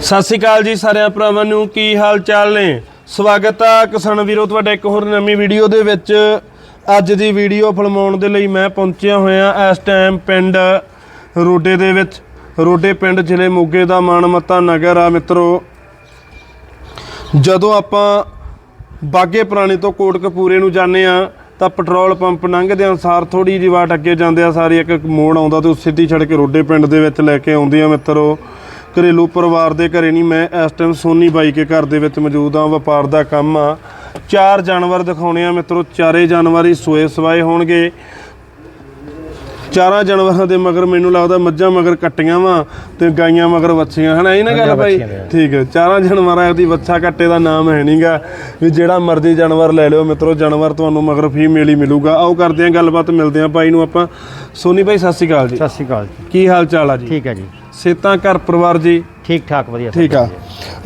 ਸਤਿ ਸ਼੍ਰੀ ਅਕਾਲ ਜੀ ਸਾਰਿਆਂ ਭਰਾਵਾਂ ਨੂੰ, ਕੀ ਹਾਲ ਚਾਲ ਨੇ? ਸਵਾਗਤ ਆ ਕਿਸਾਨ ਵੀਰੋ, ਤੁਹਾਡਾ ਇੱਕ ਹੋਰ ਨਵੀਂ ਵੀਡੀਓ ਦੇ ਵਿੱਚ। ਅੱਜ ਦੀ ਵੀਡੀਓ ਫਿਲਮਾਉਣ ਦੇ ਲਈ ਮੈਂ ਪਹੁੰਚਿਆ ਹੋਇਆ ਇਸ ਟਾਈਮ ਪਿੰਡ ਰੋਡੇ ਦੇ ਵਿੱਚ। ਰੋਡੇ ਪਿੰਡ ਜ਼ਿਲ੍ਹੇ ਮੋਗੇ ਦਾ ਮਾਨਮੱਤਾ ਨਗਰ ਆ ਮਿੱਤਰੋ। ਜਦੋਂ ਆਪਾਂ ਬਾਗੇ ਪੁਰਾਣੇ ਤੋਂ ਕੋਟਕਪੂਰੇ ਨੂੰ ਜਾਂਦੇ ਆ ਤਾਂ ਪੈਟਰੋਲ ਪੰਪ ਲੰਘਦੇ ਅਨਸਾਰ ਥੋੜੀ ਜਿਹੀ ਵਾਟ ਅੱਗੇ ਜਾਂਦੇ ਆ, ਸਾਰੀ ਇੱਕ ਮੋੜ ਆਉਂਦਾ ਤੇ ਉਹ ਸਿੱਧੀ ਛੱਡ ਕੇ ਰੋਡੇ ਪਿੰਡ ਦੇ ਵਿੱਚ ਲੈ ਕੇ ਆਉਂਦੀ ਆ ਮਿੱਤਰੋ। ਘਰੇਲੂ ਪਰਿਵਾਰ ਦੇ ਘਰੇ ਨਹੀਂ ਮੈਂ ਇਸ ਟਾਈਮ ਸੋਨੀ ਬਾਈ ਕੇ ਘਰ ਦੇ ਵਿੱਚ ਮੌਜੂਦ ਆ ਵਪਾਰ ਦਾ ਕੰਮ ਆ। ਚਾਰ ਜਾਨਵਰ ਦਿਖਾਉਣੇ ਆ ਮਿੱਤਰੋ ਚਾਰੇ ਜਾਨਵਰ ਹੀ ਸੋਏ ਸਵਾਏ ਹੋਣਗੇ। ਚਾਰਾਂ ਜਾਨਵਰਾਂ ਦੇ ਮਗਰ ਮੈਨੂੰ ਲੱਗਦਾ ਮੱਝਾਂ ਮਗਰ ਕੱਟੀਆਂ ਵਾ ਤੇ ਗਾਈਆਂ ਮਗਰ ਵੱਛੀਆਂ। ਹਨਾ ਇਹ ਨਾ ਗੱਲ ਬਾਈ? ਠੀਕ ਹੈ ਚਾਰਾਂ ਜਾਨਵਰਾਂ ਦੀ ਵੱਛਾ ਕੱਟੇ ਦਾ ਨਾਮ ਹੈ ਨਹੀਂਗਾ ਵੀ ਜਿਹੜਾ ਮਰਜ਼ੀ ਜਾਨਵਰ ਲੈ ਲਿਓ ਮਿੱਤਰੋ ਜਾਨਵਰ ਤੁਹਾਨੂੰ ਮਗਰ ਫੀਮੇਲ ਹੀ ਮਿਲੂਗਾ। ਆਓ ਕਰਦੇ ਆਂ ਗੱਲਬਾਤ ਮਿਲਦੇ ਆਂ ਭਾਈ ਨੂੰ ਆਪਾਂ। ਸੋਨੀ ਭਾਈ ਸਤਿ ਸ਼੍ਰੀ ਅਕਾਲ ਜੀ। ਸਤਿ ਸ਼੍ਰੀ ਅਕਾਲ ਜੀ। ਕੀ ਹਾਲ ਚਾਲ ਆ ਜੀ? ਠੀਕ ਹੈ ਜੀ। ਸੇਤਾਂ ਘਰ ਪਰਿਵਾਰ ਜੀ। ਠੀਕ ਠਾਕ ਵਧੀਆ ਠੀਕ ਆ।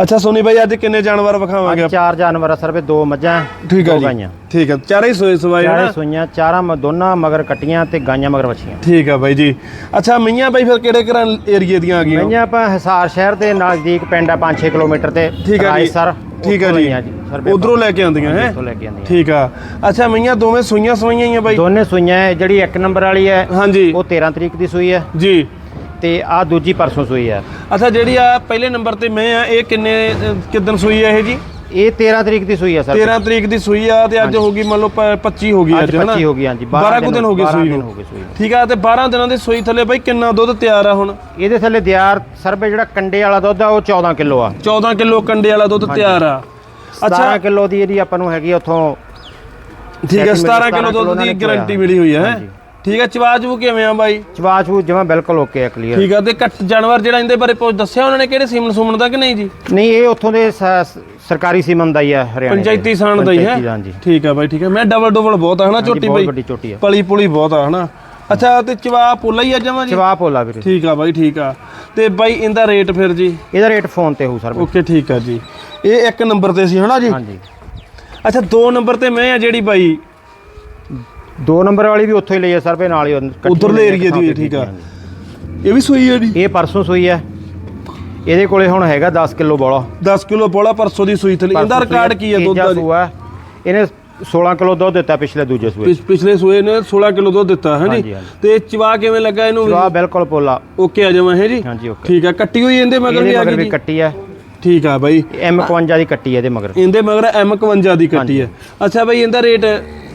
ਅੱਛਾ ਸੋਨੀ ਭਾਈ ਅੱਜ ਕਿੰਨੇ ਜਾਨਵਰ ਵਿਖਾਵਾਂਗੇ? ਅੱਜ ਚਾਰ ਜਾਨਵਰ ਆ ਸਰ ਵੀ ਦੋ ਮੱਝਾਂ ਠੀਕ ਆ ਦੋ ਜੀ। ਗਾਈਆਂ। ਠੀਕ ਆ। ਚਾਰੇ ਹੀ ਸੋਏ ਸਵਾਏ ਚਾਰੇ ਸੂਈਆਂ ਚਾਰਾਂ ਮ- ਦੋਨਾਂ ਮਗਰ ਕੱਟੀਆਂ ਤੇ ਗਾਈਆਂ ਮਗਰ ਵੱਛੀਆਂ। ਠੀਕ ਆ ਬਾਈ ਜੀ। ਅੱਛਾ ਮਈਆਂ ਬਾਈ ਫਿਰ ਕਿਹੜੇ ਕਿਹੜਾ ਏਰੀਏ ਦੀਆਂ ਆ ਗਈਆਂ? ਗਾਈਆਂ ਆਪਾਂ ਹਿਸਾਰ ਸ਼ਹਿਰ ਦੇ ਨਜ਼ਦੀਕ ਪਿੰਡ ਆ 5-6 ਕਿਲੋਮੀਟਰ ਤੇ। ਠੀਕ ਆ ਜੀ। ਸਰ ਠੀਕ ਆ ਜੀ। ਉਧਰੋਂ ਲੈ ਕੇ ਆਉਂਦੀਆਂ ਹੈ? ਤੋਂ ਲੈ ਕੇ ਆਂਦੇ ਠੀਕ ਆ। ਅੱਛਾ ਮਈਆਂ ਦੋਵੇਂ ਸੂਈਆਂ ਸਵਾਈਆਂ ਹੀ ਆ ਬਾਈ? ਦੋਨੇ ਸੂਈਆਂ ਹੈ, ਜਿਹੜੀ ਇੱਕ ਨੰਬਰ ਵਾਲੀ ਹੈ ਹਾਂਜੀ। ਉਹ 13 ਤਰੀਕ ਦੀ ਸੂਈ ਹੈ। ਜੀ। ਤੇ ਆ ਦੂਜੀ ਪਰਸੋਂ ਸੂਈ ਹੈ ਅੱਛਾ ਜਿਹੜੀ ਆ ਪਹਿਲੇ ਨੰਬਰ ਤੇ ਮੈਂ ਆ ਇਹ ਕਿੰਨੇ ਕਿੱਦਣ ਸੂਈ ਆ ਇਹ ਜੀ? ਇਹ 13 ਤਰੀਕ ਦੀ ਸੂਈ ਹੈ ਸਰ। 13 ਤਰੀਕ ਦੀ ਸੂਈ ਆ ਤੇ ਅੱਜ ਹੋ ਗਈ ਮੰਨ ਲਓ ਪ- 25 ਹੋ ਗਈ ਅੱਜ ਹਨਾ 25 ਹੋ ਗਈ ਹਾਂਜੀ। 12 ਕੁ ਦਿਨ ਹੋ ਗਏ 12 ਸੂਈ ਨੂੰ। ਠੀਕ ਆ ਤੇ 12 ਦਿਨਾਂ ਦੀ ਸੂਈ ਥੱਲੇ ਬਾਈ ਕਿੰਨਾ ਦੁੱਧ ਤਿਆਰ ਆ ਹੁਣ? ਇਹਦੇ ਥੱਲੇ ਦਿਆਰ ਸਰਬੇ ਜਿਹੜਾ ਕੰਡੇ ਵਾਲਾ ਦੁੱਧ ਆ ਉਹ 14 ਕਿਲੋ ਆ। 14 ਕਿਲੋ ਕੰਡੇ ਵਾਲਾ ਦੁੱਧ ਤਿਆਰ ਆ। 17 ਕਿਲੋ ਦੀ ਇਹਦੀ ਆਪਾਂ ਨੂੰ ਹੈਗੀ ਆ ਉੱਥੋਂ ਠੀਕ ਹੈ 17 17 ਕਿਲੋ ਦੁੱਧ ਦੀ ਗਾਰੰਟੀ। ਮਿਲੀ ਹੋਈ ਹੈ? ਹਾਂਜੀ। ਠੀਕ ਹੈ ਚਵਾਜੂ ਕਿਵੇਂ ਆ ਬਾਈ? ਚਵਾਚੂ ਜਮਾ ਬਿਲਕੁਲ ਓਕੇ ਆ ਕਲੀਅਰ ਠੀਕ ਆ ਤੇ ਕੱਟ ਜਾਨਵਰ ਜਿਹੜਾ ਇਹਦੇ ਬਾਰੇ ਪੁੱਛ ਦੱਸਿਆ ਉਹਨਾਂ ਨੇ ਕਿਹੜੇ ਸੀਮਨ ਸੁਮਨ ਦਾ ਕਿ ਨਹੀਂ ਜੀ? ਨਹੀਂ ਇਹ ਉੱਥੋਂ ਦੇ ਸ- ਸਰਕਾਰੀ ਸੀਮਨ ਦਾ ਹੀ ਆ ਹਰਿਆਣਾ ਪੰਚਾਇਤੀ ਸਾਣ ਦਾ ਹੀ ਹੈ? ਹਾਂਜੀ। ਠੀਕ ਆ ਬਾਈ ਠੀਕ ਆ। ਮੈਂ ਡਬਲ ਡਬਲ ਬਹੁਤ ਆ ਹਨਾ ਬਹੁਤ ਬਾਈ? ਆ। ਪਲੀ ਪੁਲੀ ਬਹੁਤ ਆ ਹਨਾ? ਅੱਛਾ ਤੇ ਚਵਾ ਪੋਲਾ ਹੀ ਆ ਜਮਾ ਜੀ? ਚਵਾ ਪੋਲਾ ਵੀਰੇ। ਠੀਕ ਆ ਬਾਈ ਠੀਕ ਆ। ਤੇ ਬਾਈ ਇਹਦਾ ਰੇਟ ਫਿਰ ਜੀ? ਇਹਦਾ ਰੇਟ ਫੋਨ ਤੇ ਹੋਊ ਸਰ। ਓਕੇ ਠੀਕ ਆ ਜੀ। ਇਹ ਇੱਕ ਨੰਬਰ ਤੇ ਸੀ ਹਨਾ ਜੀ? ਹਾਂਜੀ। ਅੱਛਾ ਦੋ ਨੰਬਰ ਤੇ ਮੈਂ ਆ ਜਿਹੜੀ ਬਾਈ। ਦੋ ਨੰਬਰ ਵਾਲੀ ਵੀ ਉੱਥੋਂ ਹੀ ਲਈ ਆ ਸਰ ਨਾਲ ਹੀ ਕੱਟੀ ਉਧਰਲੇ ਏਰੀਏ ਦੀ ਹਾਂਜੀ। ਠੀਕ ਆ। ਇਹ ਵੀ ਸੂਈ ਹੈ ਜੀ? ਇਹ ਪਰਸੋਂ ਸੂਈ ਆ ਇਹਦੇ ਕੋਲੇ ਹੁਣ ਹੈਗਾ 10 ਕਿਲੋ ਬੋਲਾ। 10 ਕਿਲੋ ਪੋਲਾ ਪਰਸੋਂ ਦੀ ਸੂਈ ਥਲੀ। ਇਹਦਾ ਰਿਕਾਰਡ ਕੀ ਹੈ ਦੁੱਧ ਦਾ? ਸੂਆ ਇਹਨੇ 16 ਕਿਲੋ ਦੁੱਧ ਦਿੱਤਾ ਪਿਛਲੇ ਦੂਜੇ ਸੂਏ ਪਿਛ- ਪਿਛਲੇ ਸੂਏ ਨੇ 16 ਕਿਲੋ ਦੁੱਧ ਦਿੱਤਾ ਹੈ ਜੀ। ਤੇ ਚਵਾ ਕਿਵੇਂ ਲੱਗਾ ਇਹਨੂੰ ਚਵਾ ਬਿਲਕੁਲ ਪੋਲਾ। ਓਕੇ ਆ ਜਾਵਾਂ ਹੈ ਜੀ? ਹਾਂਜੀ ਓਕੇ। ਠੀਕ ਆ ਕੱਟੀ ਹੋਈ ਇਹਦੇ ਮਗਰ ਵੀ ਆ ਗਈ ਵੀ ਜੀ? ਕੱਟੀ ਆ ਠੀਕ ਆ ਬਾਈ। M51 ਦੀ ਕੱਟੀ ਆ ਇਹਦੇ ਮਗਰ। ਇਹਦੇ ਮਗਰ M51 ਦੀ ਕੱਟੀ ਹੈ। ਅੱਛਾ ਬਾਈ ਇਹਦਾ ਰੇਟ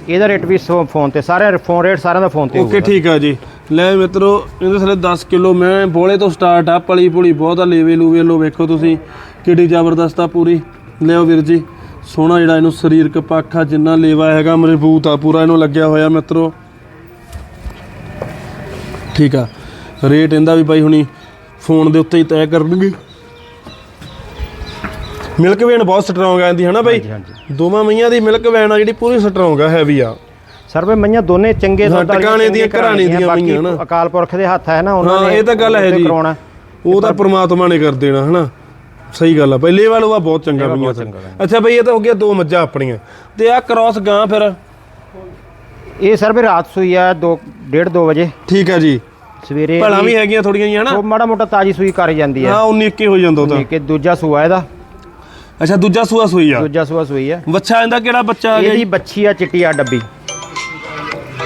ਇਹਦਾ ਰੇਟ ਵੀ ਫੋਨ ਤੇ ਸਾਰੇ ਫੋਨ ਰੇਟ ਸਾਰਿਆਂ ਦਾ ਫੋਨ ਤੇ ਓਕੇ ਠੀਕ ਆ ਜੀ। ਲੈ ਮਿੱਤਰੋ ਇਹਦੇ ਥੱਲੇ 10 ਕਿਲੋ ਮੈਂ ਬੋਲੇ ਤੋਂ ਸਟਾਰਟ ਆ ਪਲੀ ਪੁਲੀ ਬਹੁਤ ਆ ਲੇਵੇ ਲੂਵੇ ਲੋ ਵੇਖੋ ਤੁਸੀਂ ਕਿੱਡੀ ਜ਼ਬਰਦਸਤ ਆ ਪੂਰੀ। ਲਿਓ ਵੀਰ ਜੀ ਸੋਹਣਾ ਜਿਹੜਾ ਇਹਨੂੰ ਸਰੀਰਕ ਪੱਖ ਆ ਜਿੰਨਾ ਲੇਵਾ ਹੈਗਾ ਮਜ਼ਬੂਤ ਆ ਪੂਰਾ ਇਹਨੂੰ ਲੱਗਿਆ ਹੋਇਆ ਮਿੱਤਰੋ। ਠੀਕ ਆ। ਰੇਟ ਇਹਦਾ ਵੀ ਬਾਈ ਹੁਣੀ ਫੋਨ ਦੇ ਉੱਤੇ ਹੀ ਤੈਅ ਕਰਨਗੇ। ਮਿਲਕ ਵੇਨ ਬਹੁਤ ਸਟਰੋਂਗ ਆ ਇਹਦੀ ਹਨਾ ਬਾਈ? ਹਾਂਜੀ ਹਾਂਜੀ। ਦੋਵਾਂ ਮਈਆਂ ਦੀ ਮਿਲਕ ਵੈਨ ਆ ਜਿਹੜੀ ਪੂਰੀ ਸਟਰੋਂਗ ਆ ਹੈਵੀ ਆ। ਸਰ ਵੇ ਮਈਆਂ ਦੋਨੇ ਚੰਗੇ ਹਾਂ, ਦੁੱਧ ਵਾਲੀਆਂ, ਟਿਕਾਣੇ ਦੀਆਂ, ਚੰਗੇ ਘਰਾਣੇ ਦੀਆਂ ਬਾਕੀ ਮਈਆਂ ਨਾ। ਅਕਾਲ ਪੁਰਖ ਦੇ ਹੱਥ ਹੈ ਨਾ ਉਹਨਾਂ ਹਾਂ ਨੇ ਇਹ ਤਾਂ ਗੱਲ ਹੈ ਉਹਦੇ ਜੀ ਕਰਾਉਣਾ। ਉਹ ਤਾਂ ਪ੍ਰਮਾਤਮਾ ਨੇ ਕਰ ਦੇਣਾ ਹਨਾ? ਸਹੀ ਗੱਲ ਆ ਪਹਿਲੇ ਵਾਲਾ ਵਾ ਬਹੁਤ ਚੰਗਾ ਬਹੁਤ ਤਾਂ ਚੰਗਾ ਅੱਛਾ ਬਈ ਇਹ ਤਾਂ ਹੋ ਗਿਆ ਦੋ ਮੱਝਾਂ ਆਪਣੀਆਂ। ਤੇ ਆ ਕ੍ਰਾਸ ਗਾਂ ਫਿਰ? ਇਹ ਸਰ ਵੀ ਰਾਤ ਸੂਈ ਆ 2 1:30 2 ਵਜੇ। ਠੀਕ ਆ ਜੀ। ਸਵੇਰੇ ਭਲਾ ਵੀ ਹੈਗੀਆਂ ਥੋੜੀਆਂ ਜਿਹੀਆਂ ਹਨਾ? ਉਹ ਮਾੜਾ ਮੋਟਾ ਤਾਜੀ ਸੂਈ ਕਰ ਜਾਂਦੀ ਹੈ ਹਾਂ 19 21 ਹੋ ਜਾਂਦਾ ਉਹ ਤਾਂ। ਕਿ ਦੂਜਾ ਸੂਆ ਇਹਦਾ। ਅੱਛਾ ਦੂਜਾ ਸੂਆ ਸੂਈ ਆ। ਦੂਜਾ ਸੂਆ ਸੂਈ ਆ। ਬੱਚਾ ਇਹਦਾ ਕਿਹੜਾ ਬੱਚਾ ਆ ਗਿਆ ਇਹਦੀ ਜੀ? ਬੱਚੀ ਆ ਚਿੱਟੀ ਆ ਡੱਬੀ।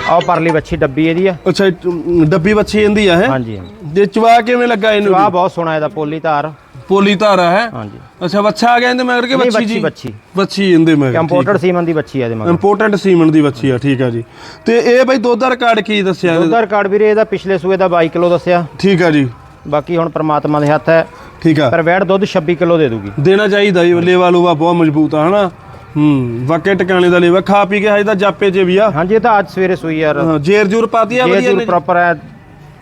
ਆਹ ਪਰਲੀ ਬੱਚੀ ਡੱਬੀ ਇਹਦੀ ਆ। ਅੱਛਾ ਇਹ ਡੱਬੀ ਬੱਚੀ ਇਹਦੀ ਆ ਹੈ? ਹਾਂਜੀ ਹਾਂਜੀ। ਜੇ ਚਵਾ ਕਿਵੇਂ ਲੱਗਾ ਇਹਨੂੰ ਚਵਾ ਬਹੁਤ ਸੋਹਣਾ ਇਹਦਾ ਪੋਲੀ ਧਾਰ। ਪੋਲੀ ਧਾਰਾ ਹੈ? ਹਾਂਜੀ। ਅੱਛਾ ਬੱਚਾ ਆ ਗਿਆ ਇਹਦੇ ਮਗਰ ਕਿ ਨਹੀਂ, ਬੱਚੀ ਜੀ? ਬੱਚੀ ਬੱਚੀ ਇਹਦੇ ਮਗਰ ਇੰਪੋਰਟਡ ਸੀਮਨ ਦੀ ਬੱਚੀ ਆ ਇਹਦੇ ਮਗਰ। ਇੰਪੋਰਟੈਂਟ ਸੀਮਨ ਦੀ ਬੱਚੀ ਆ ਠੀਕ ਆ ਜੀ। ਤੇ ਇਹ ਬਈ ਦੁੱਧ ਦਾ ਰਿਕਾਰਡ ਕੀ ਦੱਸਿਆ? ਇਹਦੇ? ਦੁੱਧ ਦਾ ਰਿਕਾਰਡ ਵੀਰੇ ਇਹਦਾ ਪਿਛਲੇ ਸੂਏ ਦਾ 22 ਕਿਲੋ ਦੱਸਿਆ। ਠੀਕ ਆ ਜੀ। ਬਾਕੀ ਹੁਣ ਪ੍ਰਮਾਤਮਾ ਦੇ ਹੱਥ ਹੈ। ਠੀਕ ਆ। ਪਰ ਵੈੜ ਦੁੱਧ 26 ਕਿਲੋ ਦੇ ਦੂਗੀ। ਦੇਣਾ ਚਾਹੀਦਾ ਜੀ ਲੇਵਾ ਲੂਵਾ ਬਹੁਤ ਮਜ਼ਬੂਤ ਆ ਹਨਾ? ਹੂੰ ਵਾਕੇ ਟਿਕਾਣੇ ਦਾ ਲੇਵਾ ਖਾ ਪੀ ਕੇ ਹਜੇ ਤਾਂ ਜਾਪੇ 'ਚ ਵੀ ਆ। ਹਾਂਜੀ ਇਹ ਤਾਂ ਅੱਜ ਸਵੇਰੇ ਸੂਈ ਯਾਰ। ਹਾਂ, ਜੇਰ ਜੂਰ ਪਾਤੀ ਆ ਵਧੀਆ ਜੂਰ ਨੇ ਪ੍ਰੋਪਰ ਹੈ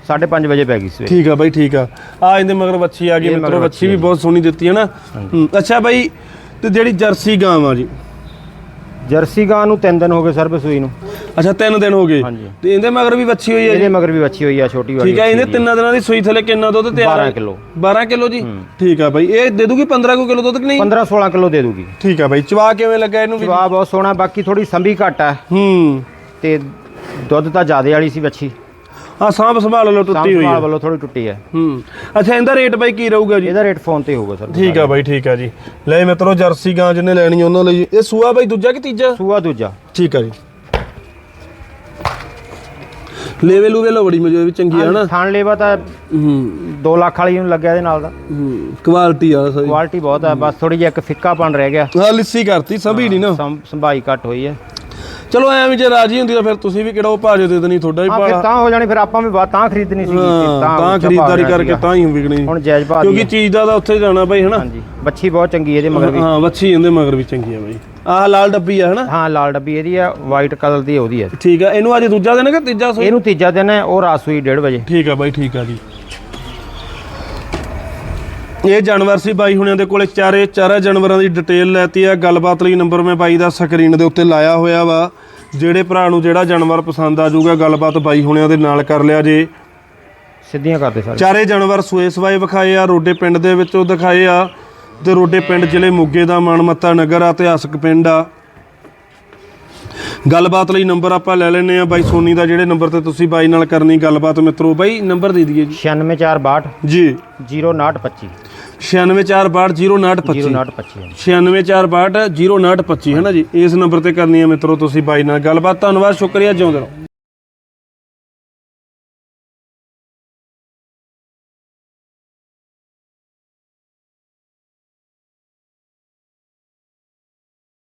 5:30 ਵਜੇ ਪੈ ਗਈ ਸਵੇਰੇ। ਠੀਕ ਆ ਬਾਈ ਠੀਕ ਆ। ਆ ਇਹਦੇ ਮਗਰ ਬੱਚੀ ਆ ਗਈ ਇਹ ਮਿੱਤਰੋ ਬੱਚੀ ਵੀ ਬਹੁਤ ਸੋਹਣੀ ਦਿੱਤੀ ਹੈ ਨਾ। ਹੂੰ, ਅੱਛਾ ਬਾਈ ਤੇ ਜਿਹੜੀ ਜਰਸੀ ਗਾਂ ਆ ਜੀ? ਜਰਸੀ ਗਾਂ ਨੂੰ 3 ਦਿਨ ਹੋ ਗਏ ਸਰ ਸੂਈ ਨੂੰ। ਅੱਛਾ ਤਿੰਨ ਦਿਨ ਹੋ ਗਏ। ਹਾਂਜੀ। ਤੇ ਇਹਦੇ ਮਗਰ ਵੀ ਬੱਚੀ ਹੋਈ ਹੈ ਜੀ? ਇਹਦੇ ਮਗਰ ਵੀ ਬੱਚੀ ਹੋਈ ਆ ਛੋਟੀ ਵਾਲੀ ਠੀਕ ਆ ਇਹਦੇ ਤਿੰਨਾਂ ਦਿਨਾਂ ਦੀ ਸੂਈ ਥੱਲੇ ਕਿੰਨਾ ਦੁੱਧ ਤਿਆਰ 12 ਕਿਲੋ। 12 ਕਿਲੋ ਜੀ? ਠੀਕ ਆ ਬਾਈ ਇਹ ਦੇ ਦੂਗੀ 15 ਕੁ ਕਿਲੋ ਦੁੱਧ ਕਿ ਨਹੀਂ? 15 16 ਕਿਲੋ ਦੇ ਦੂਗੀ। ਠੀਕ ਆ ਬਾਈ ਚਵਾ ਕਿਵੇਂ ਲੱਗਾ ਇਹਨੂੰ ਵੀ? ਜਵਾਬ ਬਹੁਤ ਸੋਹਣਾ ਬਾਕੀ ਥੋੜੀ ਸੰਭੀ ਘੱਟ ਹੈ ਹੂੰ। ਤੇ ਦੁੱਧ ਤਾਂ ਜ਼ਿਆਦੇ ਵਾਲੀ ਸੀ ਬੱਚੀ ਆ ਸਾਂਭ ਸੰਭਾਲ ਲਓ ਟੁੱਟੀ ਹੋਈ ਸੰਭਾਲ ਹੈ ਵੱਲੋਂ ਥੋੜੀ ਟੁੱਟੀ ਹੈ। ਹੂੰ। ਅੱਛਾ ਇਹਦਾ ਰੇਟ ਬਾਈ ਕੀ ਰਹੂਗਾ ਜੀ? ਇਹਦਾ ਰੇਟ ਫੋਨ ਤੇ ਹੋਊਗਾ ਸਰ। ਠੀਕ ਆ ਬਾਈ ਠੀਕ ਆ ਜੀ। ਲੈ ਮਿੱਤਰੋ ਜਰਸੀ ਗਾਂ ਜਿਹਨੇ ਲੈਣੀ ਉਹਨਾਂ ਲਈ। ਇਹ ਸੂਆ ਬਾਈ ਦੂਜਾ ਕਿ ਤੀਜਾ? ਸੂਆ ਦੂਜਾ। ਠੀਕ ਆ ਜੀ। ਲੂਵੇ ਲੋ ਬੜੀ ਮਜੋ ਵੀ ਚੰਗੀ ਆ ਨਾ ਥਾਣ ਲੇਵਾ ਤਾਂ ਹੂੰ। 2 ਲੱਖ ਵਾਲੀ ਨੂੰ ਲੱਗਿਆ ਇਹਦੇ ਨਾਲ ਦਾ। ਕੁਆਲਿਟੀ ਆ ਸਹੀ ਕੁਆਲਿਟੀ ਬਹੁਤ ਹੈ ਬਸ ਥੋੜੀ ਜਿਹੀ ਇੱਕ ਫਿੱਕਾਪਣ ਰਹਿ ਗਿਆ। ਹਾਂ ਲਿੱਸੀ ਕਰਤੀ ਸਭੀ ਨਹੀਂ ਨਾ। ਸੰਭਾਈ ਘੱਟ ਹੋਈ ਹੈ। ਚਲੋ ਐਵੇਂ ਜੇ ਰਾਜੀ ਹੁੰਦੀ ਤਾਂ ਫਿਰ ਤੁਸੀਂ ਵੀ ਕਿਹੜਾ ਉਹ ਭਾਜੇ ਦੇ ਦੇਣੀ ਤੁਹਾਡਾ ਹੀ ਹਾਂ ਫਿਰ ਤਾਂ ਹੋ ਜਾਣੀ ਫਿਰ ਆਪਾਂ ਵੀ ਤਾਂ ਖਰੀਦਣੀ ਸੀ ਤਾਂ ਖਰੀਦਦਾਰੀ ਕਰਕੇ। ਤਾਂ ਹੀ ਵਿਕਣੀ। ਹੁਣ ਜਾਇਜ਼ ਭਾਅ ਕਿਉਂਕਿ ਚੀਜ਼ ਦਾ ਤਾਂ ਉੱਥੇ ਜਾਣਾ ਬਾਈ ਹਨਾ? ਹਾਂਜੀ ਬੱਚੀ ਬਹੁਤ ਚੰਗੀ ਇਹਦੇ ਮਗਰ ਵੀ। ਹਾਂ ਵੱਛੀ ਇਹਦੇ ਮਗਰ ਵੀ ਚੰਗੀ ਆ ਬਾਈ। ਆਹ ਲਾਲ ਡੱਬੀ ਆ ਹਨਾ? ਹਾਂ ਲਾਲ ਡੱਬੀ ਇਹਦੀ ਆ ਵਾਈਟ ਕਲਰ ਦੀ ਉਹਦੀ ਹੈ ਠੀਕ ਆ ਇਹਨੂੰ ਅੱਜ ਦੂਜਾ ਦਿਨ ਕਿ ਤੀਜਾ ਸੋਈ? ਇਹਨੂੰ ਤੀਜਾ ਦਿਨ ਹੈ ਉਹ ਰਾਤ ਸੂਈ 1:30 ਵਜੇ। ਠੀਕ ਆ ਬਾਈ ਠੀਕ ਆ ਜੀ। ਇਹ ਜਾਨਵਰ ਸੀ ਬਾਈ ਹੁਣਿਆਂ ਦੇ ਕੋਲੇ ਚਾਰੇ ਚਾਰੇ ਜਾਨਵਰਾਂ ਦੀ ਡਿਟੇਲ ਲੈਤੀ ਆ। ਗੱਲਬਾਤ ਲਈ ਨੰਬਰ ਮੈਂ ਬਾਈ ਦਾ ਸਕਰੀਨ ਦੇ ਉੱਤੇ ਲਾਇਆ ਹੋਇਆ ਵਾ। ਜਿਹੜੇ ਭਰਾ ਨੂੰ ਜਿਹੜਾ ਜਾਨਵਰ ਪਸੰਦ ਆ ਜਾਊਗਾ ਗੱਲਬਾਤ ਬਾਈ ਹੁਣਿਆਂ ਦੇ ਨਾਲ ਕਰ ਲਿਆ ਜੇ। ਸਿੱਧੀਆਂ ਕਰਦੇ ਸਾਰੇ। ਚਾਰੇ ਜਾਨਵਰ ਸੂਏ ਸਵਾਏ ਵਿਖਾਏ ਆ ਰੋਡੇ ਪਿੰਡ ਦੇ ਵਿੱਚੋਂ ਦਿਖਾਏ ਆ ਤੇ ਰੋਡੇ ਪਿੰਡ ਜ਼ਿਲ੍ਹੇ ਮੋਗੇ ਦਾ ਮਾਨਮੱਤਾ ਨਗਰ ਆ ਇਤਿਹਾਸਕ ਪਿੰਡ ਆ। ਗੱਲਬਾਤ ਲਈ ਨੰਬਰ ਆਪਾਂ ਲੈ ਲੈਨੇ ਆ ਬਾਈ ਸੋਨੀ ਦਾ ਜਿਹੜੇ ਨੰਬਰ ਤੇ ਤੁਸੀਂ ਬਾਈ ਨਾਲ ਕਰਨੀ ਗੱਲਬਾਤ ਮਿੱਤਰੋ ਬਾਈ ਨੰਬਰ ਦੇ ਦਈਏ ਜੀ। 96462 ਜੀ। 0925 9646090925 0925 9646090925 ਹੈ ਨਾ ਜੀ? ਇਸ ਨੰਬਰ ਤੇ ਕਰਨੀ ਹੈ ਮਿੱਤਰੋ ਤੁਸੀਂ ਬਾਈ ਨਾਲ ਗੱਲਬਾਤ। ਧੰਨਵਾਦ ਸ਼ੁਕਰੀਆ ਜਿਉਂਦੇ ਰਹੋ।